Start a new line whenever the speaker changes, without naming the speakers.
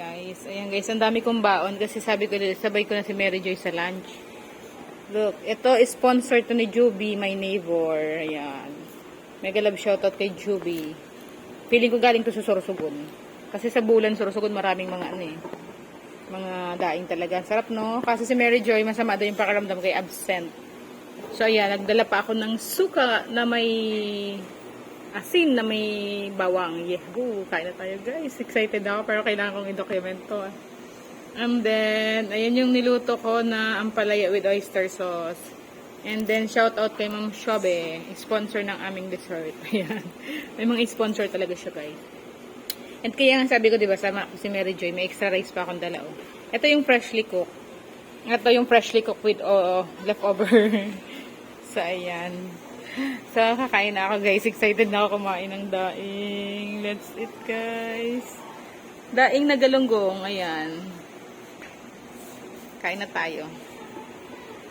guys. Ayan guys, ang dami kong baon kasi sabi ko, sabay ko na si Mary Joy sa lunch. Look, ito sponsor to ni Juby, my neighbor. Ayan. Mega love shoutout kay Juby. Feeling ko galing to sa Sorsogon. Kasi sa bulan Sorsogon maraming mga ano eh. Mga daing talaga. Sarap no? Kasi si Mary Joy, masama daw yung pakaramdam kay absent. So ayan, nagdala pa ako ng suka na may asin na may bawang. Yehoo! Kain na tayo guys. Excited ako pero kailangan kong i-document to. ah. And then, ayan yung niluto ko na ampalaya with oyster sauce. And then, shout out kay Ma'am Shobe, sponsor ng aming dessert. Ayan. May mga sponsor talaga siya guys. And kaya nga sabi ko, di ba, sama ko si Mary Joy, may extra rice pa akong dala. Oh. Ito yung freshly cooked. Ito yung freshly cooked with oh, leftover. so, ayan. So, kakain na ako guys. Excited na ako kumain ng daing. Let's eat guys. Daing na galunggong. Ayan. Kain na tayo.